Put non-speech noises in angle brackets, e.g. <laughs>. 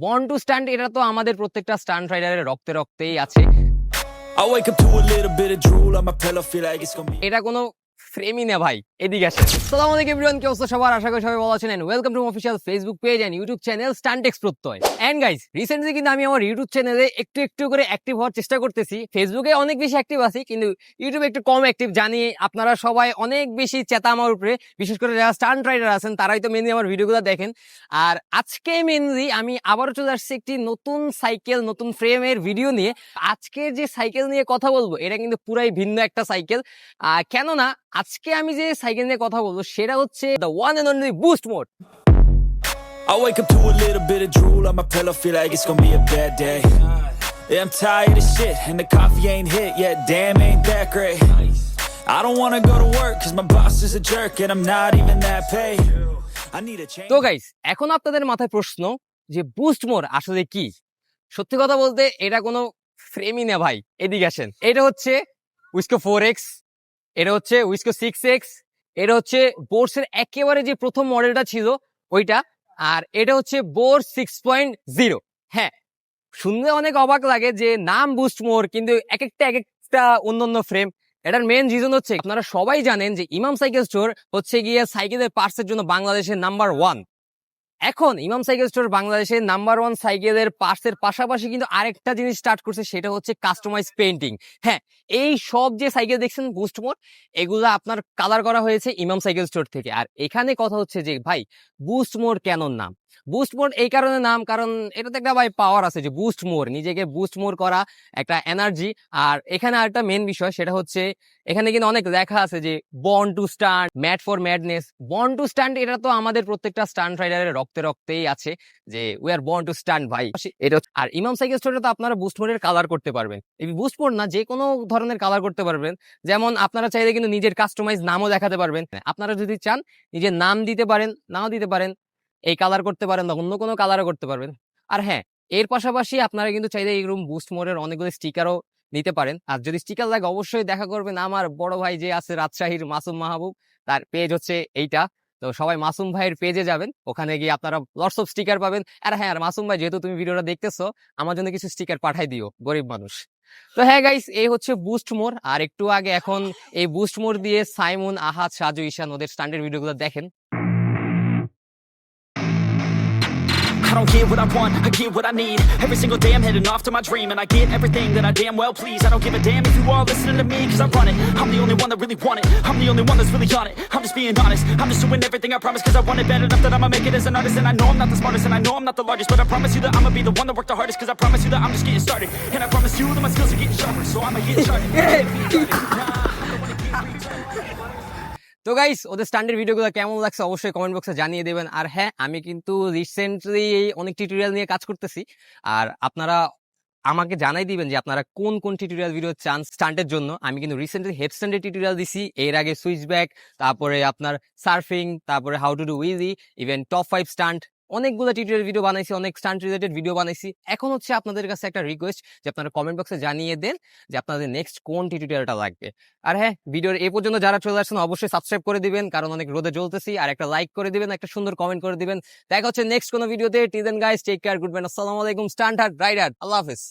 বন to stand এটা তো আমাদের প্রত্যেকটা স্ট্যান্ড রাইডারের রক্তে রক্তেই আছে। এটা কোনো ফ্রেমই না ভাই, এদিকে আসে সালাম আলাইকুম এভরিওয়ান কি অবস্থা সবার? আশা করি সবাই ভালো আছেন and welcome to official Facebook page and YouTube channel Stuntex Pratyay and guys recently কিন্তু আমি আমার ইউটিউব চ্যানেলে একটু একটু করে অ্যাক্টিভ হওয়ার চেষ্টা করতেছি। ফেসবুকে অনেক বেশি অ্যাক্টিভ আছি, কিন্তু ইউটিউবে একটু কম অ্যাক্টিভ জানি আপনারা সবাই অনেক বেশি চেতা আমার উপরে, বিশেষ করে যারা স্টান্ট রাইডার আছেন, তারাই তো মেনলি আমার ভিডিওগুলো দেখেন। আর আজকে মেনলি আমি আবারও চলে আসছি একটি নতুন সাইকেল নতুন ফ্রেমের ভিডিও নিয়ে। আজকে যে সাইকেল নিয়ে কথা বলব, এটা কিন্তু পুরাই ভিন্ন একটা সাইকেল কেননা আজকে আমি যে সাইকেল নিয়ে কথা বলব সেটা হচ্ছে the one and only boost mode I wake up to a little bit of drool on my pillow, feel like it's gonna be a bad day. Yeah, I'm tired of shit, and the coffee ain't hit yet. Damn, ain't that great. I don't wanna go to work, cause my boss is a jerk, and I'm not even that paid. I need a change. তো guys এখন আপনাদের মাথায় প্রশ্ন যে boost mode আসলে কি সত্যি কথা বলতে এটা কোনো ফ্রেমই না ভাই এদিকে আসেন এটা হচ্ছে উইস্কো ফোর এক্স এটা হচ্ছে উইস্কো সিক্স এক্স এটা হচ্ছে বোর্সের একেবারে যে প্রথম মডেলটা ছিল ওইটা, আর এটা হচ্ছে বোর সিক্স পয়েন্ট জিরো হ্যাঁ শুনলে অনেক অবাক লাগে যে নাম বুস্ট মোর কিন্তু এক একটা এক একটা অন্য অন্য ফ্রেম এটার মেন রিজন হচ্ছে, আপনারা সবাই জানেন যে ইমাম সাইকেল স্টোর হচ্ছে গিয়ে সাইকেলের পার্টসের জন্য বাংলাদেশের নাম্বার ওয়ান এখন ইমাম সাইকেল স্টোর বাংলাদেশে নাম্বার ওয়ান সাইকেলের পার্টসের পাশাপাশি কিন্তু আরেকটা জিনিস স্টার্ট করছে, সেটা হচ্ছে কাস্টমাইজ পেন্টিং হ্যাঁ এই সব যে সাইকেল দেখছেন বুস্ট মোড এগুলো আপনার কালার করা হয়েছে ইমাম সাইকেল স্টোর থেকে। আর এখানে কথা হচ্ছে যে, ভাই বুস্ট মোড কেন নাম বুস্ট মোড এই কারণে নাম, কারণ এটাতে একটা ভাই পাওয়ার আছে যে বুস্ট মোর নিজেকে বুস্ট মোর করা একটা এনার্জি আর এখানে আরেকটা মেন বিষয় সেটা হচ্ছে এখানে কিন্তু অনেক লেখা আছে যে born to stunt mad for madness born to stunt এটা তো আমাদের প্রত্যেকটা স্টান্ট রাইডারের রক্তে রক্তেই আছে যে we are born to stunt ভাই। এটা আর ইমাম সাইকেল তো আপনারা বুস্ট মোডের কালার করতে পারবেন। এই বুস্ট মোড না যে কোনো ধরনের কালার করতে পারবেন। যেমন আপনারা চাইলে কিন্তু নিজের কাস্টমাইজ নামও দেখাতে পারবেন। আপনারা যদি চান নিজের নাম দিতে পারেন, নাও দিতে পারেন। এই কালার করতে পারেন বা অন্য কোনো কালারও করতে পারবেন। আর হ্যাঁ এর পাশাপাশি আপনারা কিন্তু চাইলে এইরকম বুস্ট মোডের অনেকগুলো স্টিকারও নিতে পারেন। আর যদি স্টিকার লাগে অবশ্যই দেখা করবেন আমার বড় ভাই যে আছে রাজশাহীর মাসুম মাহবুব, তার পেজ হচ্ছে এইটা। তো সবাই মাসুম ভাইয়ের পেজে যাবেন, ওখানে গিয়ে আপনারা লটস অফ স্টিকার পাবেন। আর হ্যাঁ আর মাসুম ভাই যেহেতু তুমি ভিডিওটা দেখতেছো, আমার জন্য কিছু স্টিকার পাঠাই দিও, গরিব মানুষ। তো হ্যাঁ গাইস এই হচ্ছে বুস্ট মোর আর একটু আগে এখন এই বুস্ট মোর দিয়ে সাইমন, আহাদ, সাজু, ঈশান ওদের স্ট্যান্ডার্ড ভিডিওগুলো দেখেন। I don't get what I want, I get what I need. Every single day I'm heading off to my dream And I get everything that I damn well please. I don't give a damn if you all listening to me Cause I run it, I'm the only one that really want it. I'm the only one that's really on it. I'm just being honest, I'm just doing everything I promise Cause I want it bad enough that I'ma make it as an artist. And I know I'm not the smartest and I know I'm not the largest But I promise you that I'ma be the one that worked the hardest Cause I promise you that I'm just getting started. And I promise you that my skills are getting sharper So I'ma get started <laughs> তো guys ওদের standard ভিডিওগুলো কেমন লাগছে অবশ্যই comment বক্সে জানিয়ে দেবেন। আর হ্যাঁ আমি কিন্তু রিসেন্টলি অনেক টিউটোরিয়াল নিয়ে কাজ করতেছি। আর আপনারা আমাকে জানাই দিবেন যে আপনারা কোন কোন টিউটোরিয়াল ভিডিও চান স্টান্টের জন্য। আমি কিন্তু রিসেন্টলি হেড স্ট্যান্ডের টিউটোরিয়াল দিছি। এর আগে সুইচ ব্যাক তারপরে আপনার সার্ফিং তারপরে হাউ টু ডু উইজি ইভেন টপ ফাইভ স্টান্ট অনেকগুলো টিউটোরিয়াল ভিডিও বানাইছি, অনেক স্টান্ট রিলেটেড ভিডিও বানাইছি। এখন হচ্ছে আপনাদের কাছে একটা রিকোয়েস্ট যে আপনারা কমেন্ট বক্সে জানিয়ে দেন যে আপনাদের নেক্সট কোন টিউটোরিয়ালটা লাগবে। আর হ্যাঁ ভিডিওর এ পর্যন্ত যারা চলে আসছেন, অবশ্যই সাবস্ক্রাইব করে দিবেন, কারণ অনেক রোদে জ্বলতেছি। আর একটা লাইক করে দিবেন, একটা সুন্দর কমেন্ট করে দিবেন। দেখা হচ্ছে নেক্সট কোনো ভিডিওতে till then guys take care good man আসসালামু আলাইকুম স্টান্ট রাইডার আল্লাহ হাফেজ।